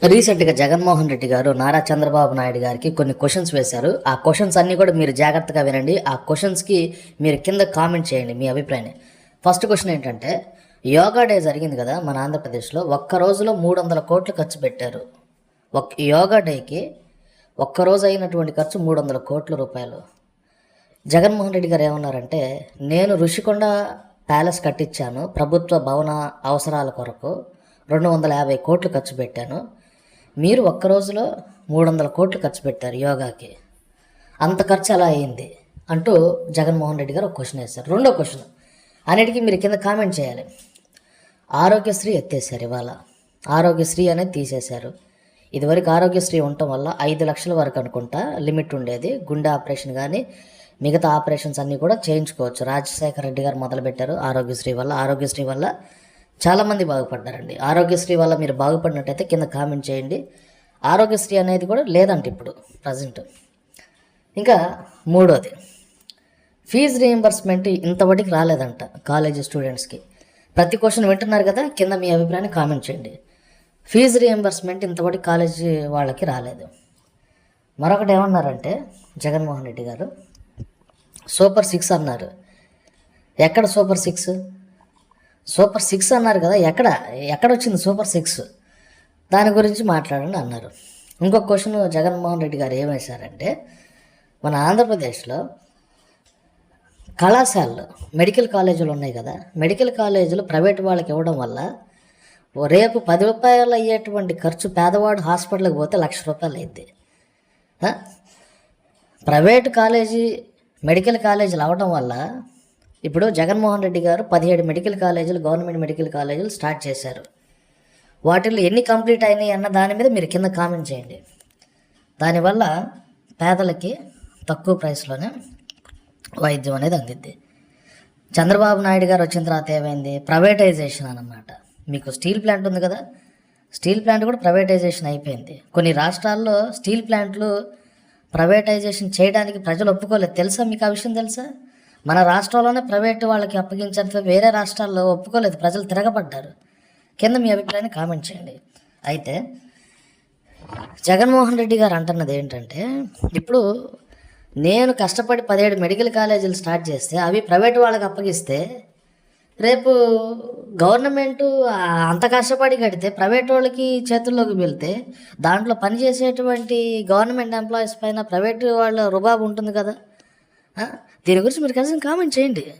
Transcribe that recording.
రీసెంట్గా జగన్మోహన్ రెడ్డి గారు నారా చంద్రబాబు నాయుడు గారికి కొన్ని క్వశ్చన్స్ వేశారు. ఆ క్వశ్చన్స్ అన్నీ కూడా మీరు జాగ్రత్తగా వినండి. ఆ క్వశ్చన్స్కి మీరు కింద కామెంట్ చేయండి మీ అభిప్రాయాన్ని. ఫస్ట్ క్వశ్చన్ ఏంటంటే యోగా డే జరిగింది కదా మన ఆంధ్రప్రదేశ్లో ఒక్క రోజులో మూడు వందల కోట్లు ఖర్చు పెట్టారు. ఒక యోగా డేకి ఒక్క రోజు అయినటువంటి ఖర్చు మూడు వందల కోట్ల రూపాయలు. జగన్మోహన్ రెడ్డి గారు ఏమన్నారంటే నేను ఋషికొండ ప్యాలెస్ కట్టించాను ప్రభుత్వ భవన అవసరాల కొరకు రెండు వందల యాభై కోట్లు ఖర్చు పెట్టాను. మీరు ఒక్క రోజులో మూడు వందల కోట్లు ఖర్చు పెట్టారు యోగాకి. అంత ఖర్చు అలా అయింది అంటూ జగన్మోహన్ రెడ్డి గారు ఒక క్వశ్చన్ వేశారు. రెండో క్వశ్చన్. అన్నిటికీ మీరు కింద కామెంట్ చేయాలి. ఆరోగ్యశ్రీ ఎత్తేసారు ఇవాళ. ఆరోగ్యశ్రీ అనేది తీసేశారు. ఇదివరకు ఆరోగ్యశ్రీ ఉండటం వల్ల ఐదు లక్షల వరకు అనుకుంటా లిమిట్ ఉండేది. గుండె ఆపరేషన్ కానీ మిగతా ఆపరేషన్స్ అన్నీ కూడా చేయించుకోవచ్చు. రాజశేఖర రెడ్డి గారు మొదలుపెట్టారు ఆరోగ్యశ్రీ వల్ల. ఆరోగ్యశ్రీ వల్ల చాలామంది బాగుపడ్డారండి. ఆరోగ్యశ్రీ వల్ల మీరు బాగుపడినట్టయితే కింద కామెంట్ చేయండి. ఆరోగ్యశ్రీ అనేది కూడా లేదంట ఇప్పుడు ప్రజెంట్. ఇంకా మూడోది. ఫీజు రీఎంబర్స్మెంట్ ఇంతవరకు రాలేదంట కాలేజీ స్టూడెంట్స్కి. ప్రతి క్వశ్చన్ వింటున్నారు కదా కింద మీ అభిప్రాయాన్ని కామెంట్ చేయండి. ఫీజు రీఎంబర్స్మెంట్ ఇంతవరకు కాలేజీ వాళ్ళకి రాలేదు. మరొకటి ఏమన్నారంటే జగన్మోహన్ రెడ్డి గారు సూపర్ సిక్స్ అన్నారు. ఎక్కడ సూపర్ సిక్స్? సూపర్ సిక్స్ అన్నారు కదా ఎక్కడ ఎక్కడ వచ్చింది సూపర్ సిక్స్? దాని గురించి మాట్లాడండి అన్నారు. ఇంకొక క్వశ్చన్ జగన్మోహన్ రెడ్డి గారు ఏమేశారంటే మన ఆంధ్రప్రదేశ్లో కళాశాలలు మెడికల్ కాలేజీలు ఉన్నాయి కదా మెడికల్ కాలేజీలు ప్రైవేట్ వాళ్ళకి ఇవ్వడం వల్ల రేపు పది రూపాయలు అయ్యేటువంటి ఖర్చు పేదవాడు హాస్పిటల్కి పోతే లక్ష రూపాయలు అయింది ప్రైవేట్ కాలేజీ మెడికల్ కాలేజీలు అవడం వల్ల ఇప్పుడు జగన్మోహన్ రెడ్డి గారు పదిహేడు మెడికల్ కాలేజీలు గవర్నమెంట్ మెడికల్ కాలేజీలు స్టార్ట్ చేశారు. వాటిల్లో ఎన్ని కంప్లీట్ అయినాయి అన్న దాని మీద మీరు కింద కామెంట్ చేయండి. దానివల్ల పేదలకి తక్కువ ప్రైస్లోనే వైద్యం అనేది అందిద్ది. చంద్రబాబు నాయుడు గారు వచ్చిన తర్వాత ఏమైంది? ప్రైవేటైజేషన్ అన్నమాట. మీకు స్టీల్ ప్లాంట్ ఉంది కదా? స్టీల్ ప్లాంట్ కూడా ప్రైవేటైజేషన్ అయిపోయింది. కొన్ని రాష్ట్రాల్లో స్టీల్ ప్లాంట్లు ప్రైవేటైజేషన్ చేయడానికి ప్రజలు ఒప్పుకోలేదు. తెలుసా మీకు ఆ విషయం తెలుసా? మన రాష్ట్రంలోనే ప్రైవేట్ వాళ్ళకి అప్పగించడంతో వేరే రాష్ట్రాల్లో ఒప్పుకోలేదు. ప్రజలు తిరగబడ్డారు. కింద మీ అభిప్రాయాన్ని కామెంట్ చేయండి. అయితే జగన్మోహన్ రెడ్డి గారు అంటున్నది ఏంటంటే ఇప్పుడు నేను కష్టపడి పదిహేడు మెడికల్ కాలేజీలు స్టార్ట్ చేస్తే అవి ప్రైవేట్ వాళ్ళకి అప్పగిస్తే రేపు గవర్నమెంట్ అంత కష్టపడి కడితే ప్రైవేట్ వాళ్ళకి చేతుల్లోకి వెళ్తే దాంట్లో పనిచేసేటువంటి గవర్నమెంట్ ఎంప్లాయీస్ పైన ప్రైవేట్ వాళ్ళ రుబాబు ఉంటుంది కదా. దీని గురించి మీరు కనీసం కామెంట్ చేయండి.